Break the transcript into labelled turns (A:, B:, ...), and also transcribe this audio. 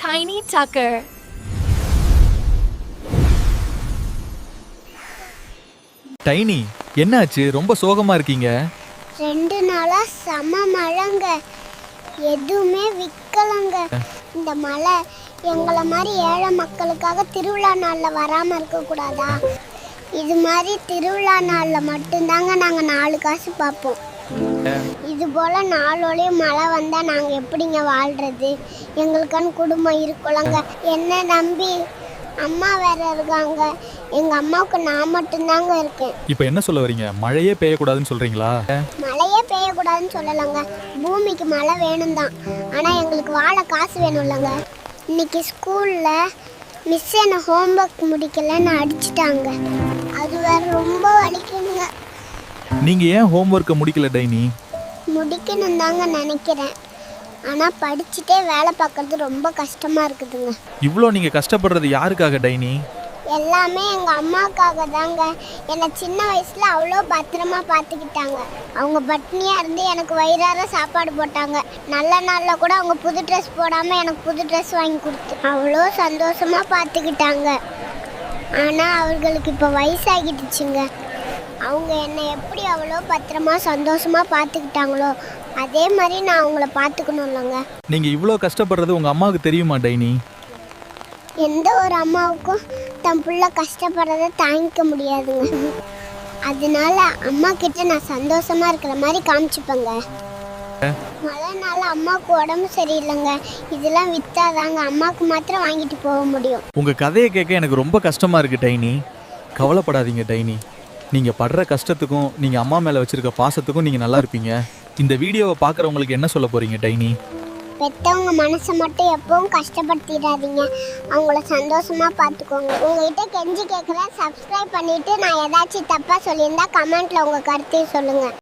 A: Tiny Tucker.
B: Tiny என்னாச்சு? ரொம்ப சோகமா இருக்கீங்க.
C: ரெண்டு நாளா செம மழைங்க. எதுவுமே விற்கலங்க இந்த மழை எங்களை மாதிரி ஏழை மக்களுக்காக திருவிழா நாளில் வராமல் இருக்கக்கூடாதா இது மாதிரி திருவிழா நாளில் மட்டும்தாங்க நாங்கள் நாலு காசு பார்ப்போம். இது போல் நாளோலையும் மழை வந்தால் நாங்கள் எப்படிங்க வாழ்கிறது எங்களுக்கான குடும்பம் இருக்குல்லங்க என்ன நம்பி? அம்மா வேற இருக்காங்க. எங்கள் அம்மாவுக்கு நான் மட்டும்தாங்க இருக்கேன்.
B: இப்போ என்ன சொல்ல வரீங்க? மழையே பெய்யக்கூடாதுன்னு சொல்றீங்களா?
C: மழையே பெய்யக்கூடாதுன்னு சொல்லலைங்க. பூமிக்கு மழை வேணும் தான் ஆனால் எங்களுக்கு வாழ காசு வேணும்லங்க. இன்னைக்கு ஸ்கூலில் மிஸ் என்னை ஹோம்ஒர்க் முடிக்கலன்னு அடிச்சிட்டாங்க. அது வேற ரொம்ப வலிக்குங்க
B: நீங்க ஏன் ஹோம்ஒர்க்கை முடிக்கல டைனி?
C: முடிக்கணும் தாங்க நினைக்கிறேன். ஆனால் படிச்சுட்டே வேலை பார்க்கறது ரொம்ப கஷ்டமாக இருக்குதுங்க.
B: இவ்வளோ நீங்க கஷ்டப்படுறது யாருக்காக டைனி?
C: எல்லாமே எங்கள் அம்மாவுக்காக தாங்க. என்னை சின்ன வயசில் அவ்வளோ பத்திரமா பார்த்துக்கிட்டாங்க. அவங்க பட்னியாக இருந்து எனக்கு வயிறார சாப்பாடு போட்டாங்க. நல்ல நாளில் கூட அவங்க புது ட்ரெஸ் போடாமல் எனக்கு புது ட்ரெஸ் வாங்கி கொடுத்து அவ்வளோ சந்தோஷமாக பார்த்துக்கிட்டாங்க. ஆனால் அவர்களுக்கு இப்போ வயசாகிடுச்சுங்க. அவங்க என்னை எப்படி அவ்வளோ பத்திரமா சந்தோஷமாக பார்த்துக்கிட்டாங்களோ அதே மாதிரி நான் அவங்கள பார்த்துக்கணும் இல்லைங்க.
B: நீங்க இவ்வளோ கஷ்டப்படுறது உங்க அம்மாவுக்கு தெரியுமா டைனி?
C: எந்த ஒரு அம்மாவுக்கும் தன் புள்ள கஷ்டப்படுறத தாங்கிக்க முடியாதுங்க. அதனால அம்மா கிட்ட நான் சந்தோஷமா இருக்கிற மாதிரி காமிச்சுப்பேங்க. மழைனால அம்மாவுக்கு உடம்பு சரியில்லைங்க. இதெல்லாம் வித்தாதாங்க அம்மாவுக்கு மாத்திரம் வாங்கிட்டு போக முடியும்.
B: உங்க கதையை கேட்க எனக்கு ரொம்ப கஷ்டமா இருக்கு டைனி. கவலைப்படாதீங்க டைனி. நீங்கள் படுற கஷ்டத்துக்கும் நீங்கள் அம்மா மேலே வச்சிருக்க பாசத்துக்கும் நீங்கள் நல்லா இருப்பீங்க. இந்த வீடியோவை பார்க்குறவங்களுக்கு என்ன சொல்ல போகிறீங்க டைனி?
C: பெற்றவங்க மனசை மட்டும் எப்பவும் கஷ்டப்படுத்திடாதீங்க. அவங்கள சந்தோஷமாக பார்த்துக்கோங்க. உங்ககிட்ட கெஞ்சி கேட்குறேன் சப்ஸ்கிரைப் பண்ணிவிட்டு நான் ஏதாச்சும் தப்பாக சொல்லியிருந்தா கமெண்ட்டில் உங்கள் கருத்தையும் சொல்லுங்கள்